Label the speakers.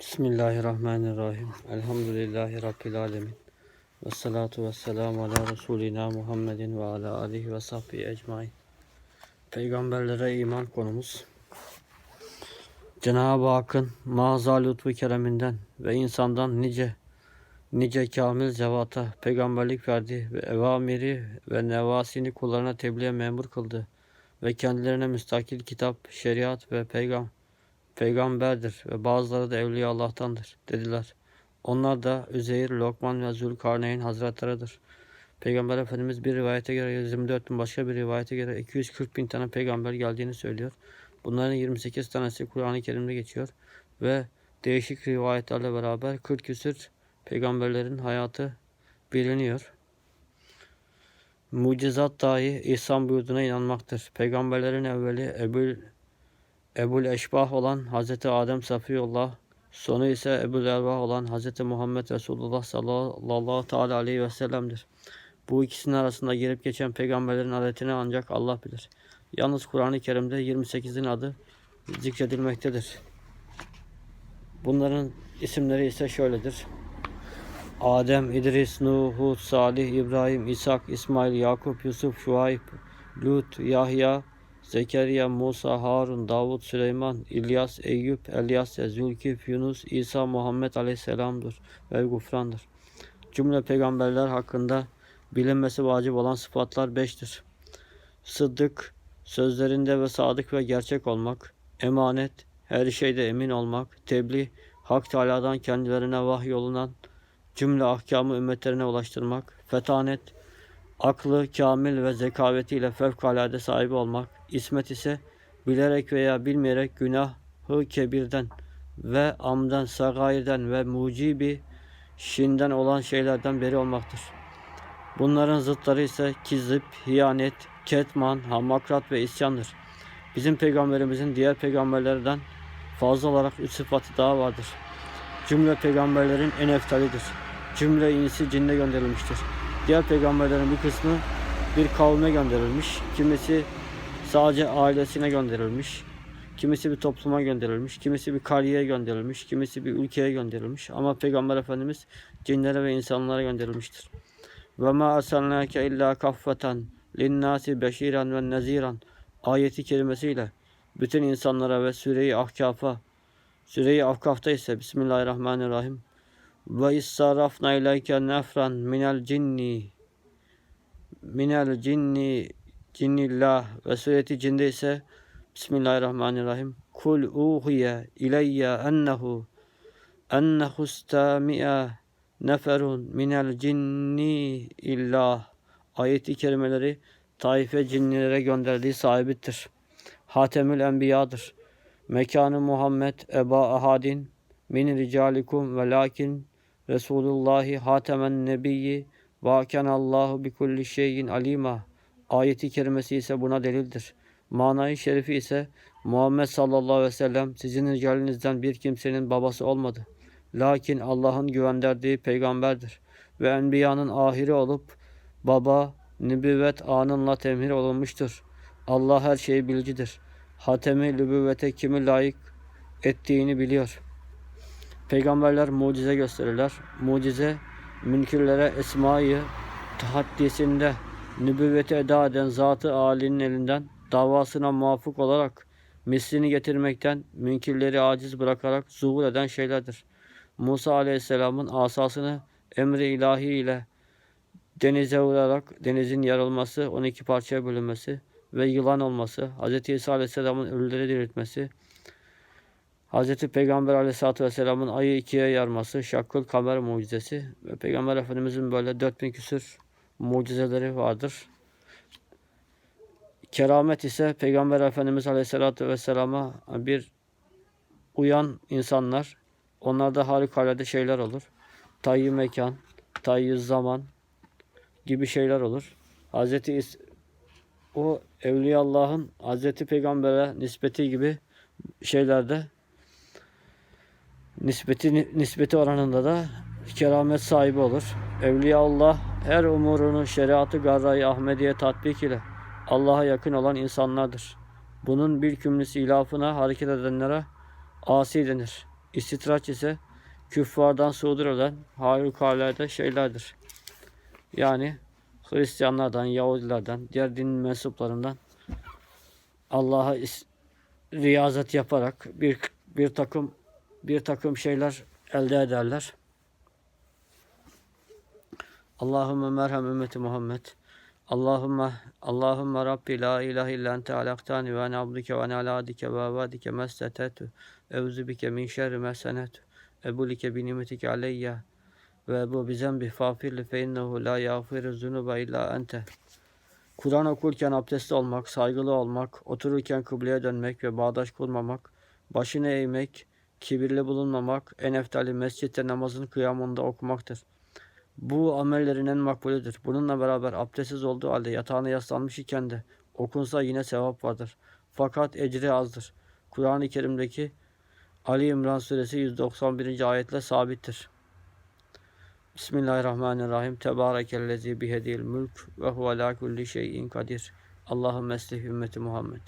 Speaker 1: Bismillahirrahmanirrahim. Elhamdülillahi Rabbil alemin. Ve salatu ve selamu ala Resulina Muhammedin ve ala alihi ve sahbihi ecmain. Peygamberlere iman konumuz. Cenab-ı Hakk'ın mağaza lütfu kereminden ve insandan nice nice kamil zevata peygamberlik verdi ve evamiri ve nevasini kullarına tebliğe memur kıldı ve kendilerine müstakil kitap, şeriat ve peygam peygamberdir ve bazıları da evliya Allah'tandır dediler. Onlar da Üzeyir, Lokman ve Zülkarneyn hazretleridir. Peygamber Efendimiz bir rivayete göre 124 bin başka bir rivayete göre 240 bin tane peygamber geldiğini söylüyor. Bunların 28 tanesi Kur'an-ı Kerim'de geçiyor ve değişik rivayetlerle beraber 40 küsür peygamberlerin hayatı biliniyor. Mucizat dahi İhsan buyurduğuna inanmaktır. Peygamberlerin evveli Ebul, Ebul Eşbah olan Hazreti Adem Safiyullah, sonu ise Ebul Ervah olan Hazreti Muhammed Resulullah sallallahu teala aleyhi ve sellem'dir. Bu ikisinin arasında gelip geçen peygamberlerin adetini ancak Allah bilir. Yalnız Kur'an-ı Kerim'de 28'in adı zikredilmektedir. Bunların isimleri ise şöyledir. Adem, İdris, Nuh, Hud, Salih, İbrahim, İshak, İsmail, Yakup, Yusuf, Şuayb, Lut, Yahya, Zekeriya, Musa, Harun, Davud, Süleyman, İlyas, Eyüp, Elyas, Zülkif, Yunus, İsa, Muhammed Aleyhisselam'dır ve gufrandır. Cümle peygamberler hakkında bilinmesi vacip olan sıfatlar beştir. Sıddık, sözlerinde ve sadık ve gerçek olmak, emanet, her şeyde emin olmak, tebliğ, Hak Teala'dan kendilerine vahiy yolunan cümle ahkamı ümmetlerine ulaştırmak, fetanet, aklı kamil ve zekavetiyle fevkalade sahibi olmak, ismet ise bilerek veya bilmeyerek günahı kebirden ve amden, sagayirden ve mucibi şinden olan şeylerden beri olmaktır. Bunların zıtları ise kizip, hiyanet, ketman, hamakrat ve isyandır. Bizim peygamberimizin diğer peygamberlerden fazla olarak üç sıfatı daha vardır. Cümle peygamberlerin en eftalidir. Cümle insi cinne gönderilmiştir. Diğer peygamberlerin bir kısmı bir kavme gönderilmiş. Kimisi sadece ailesine gönderilmiş. Kimisi bir topluma gönderilmiş. Kimisi bir kariyere gönderilmiş. Kimisi bir ülkeye gönderilmiş. Ama Peygamber Efendimiz cinlere ve insanlara gönderilmiştir. Ve ma arsalnake illa kaffeten linnâsi beşiren ve neziran ayeti kelimesiyle bütün insanlara ve süreyi ahkafa süreyi ahkafta ise Bismillahirrahmanirrahim ve issarafna ileyke nefran minel cinni minel cinni cinnillah ve sureti cinde ise Bismillahirrahmanirrahim kul uhiye ileyye ennehu ennehu istami'a neferun minel cinni illah ayeti kerimeleri taife cinnilere gönderdiği sahibidir. Hatemül Enbiya'dır. Mekanı Muhammed Eba Ahadin min ricalikum ve lakin Resulullahi hatemen nebiyyi ve Allahu bi kulli şeyin alima. Ayeti kerimesi ise buna delildir. Manayı şerifi ise Muhammed sallallahu aleyhi ve sellem sizin ricalinizden bir kimsenin babası olmadı. Lakin Allah'ın güvenderdiği peygamberdir ve enbiyanın ahiri olup baba, nübüvvet anınla temhir olunmuştur. Allah her şeyi bilicidir. Hatemi nübüvvete kimi layık ettiğini biliyor. Peygamberler mucize gösterirler. Mucize münkirlere esmayı tahaddisinde nübüvveti eda eden zatı alinin elinden davasına muvafık olarak mislini getirmekten münkirleri aciz bırakarak zuhur eden şeylerdir. Musa Aleyhisselam'ın asasını emri ilahi ile denize vurarak denizin yarılması, 12 parçaya bölünmesi ve yılan olması, Hz. İsa Aleyhisselam'ın ölüleri diriltmesi, Hz. Peygamber Aleyhisselatü Vesselam'ın ayı ikiye yarması, şakkıl kamer mucizesi ve Peygamber Efendimiz'in böyle 4000 küsür mucizeleri vardır. Keramet ise Peygamber Efendimiz Aleyhisselatü Vesselam'a bir uyan insanlar, onlarda harikulade şeyler olur. Tayyi mekan, tayyi zaman gibi şeyler olur. Hazreti İs o Evliya Allah'ın Hazreti Peygamber'e nispeti gibi şeylerde nispeti nispeti oranında da keramet sahibi olur. Evliya Allah her umurunu şeriatı garrayı Ahmediye tatbik ile Allah'a yakın olan insanlardır. Bunun bir kümlesi ilafına hareket edenlere asi denir. İstitraç ise küffardan sudur eden harikulade şeylerdir. Yani Hristiyanlardan, Yahudilerden, diğer din mensuplarından Allah'a riyazet yaparak bir bir takım bir takım şeyler elde ederler. Allahümme merhem ümmeti Muhammed. Allahümme Allahümme Rabbi la ilahe illa ente alaktani ve ene abdike ve ene ala adike ve avadike mestetetu. Evzu bike min şerri ma senetu. Ebulike bi nimetike aleyye ve bu bizem bi fafirli fe innehu la yağfiru zunuba illa ente. Kur'an okurken abdestli olmak, saygılı olmak, otururken kıbleye dönmek ve bağdaş kurmamak, başını eğmek, kibirli bulunmamak, en eftali mescitte namazın kıyamında okumaktır. Bu amellerin en makbulüdür. Bununla beraber abdestsiz olduğu halde yatağına yaslanmış iken de okunsa yine sevap vardır. Fakat ecri azdır. Kur'an-ı Kerim'deki Ali İmran suresi 191. ayetle sabittir. Bismillahirrahmanirrahim. Tebarekellezi bihedil mülk ve huve la kulli şeyin kadir. Allahümme eslih ümmeti Muhammed.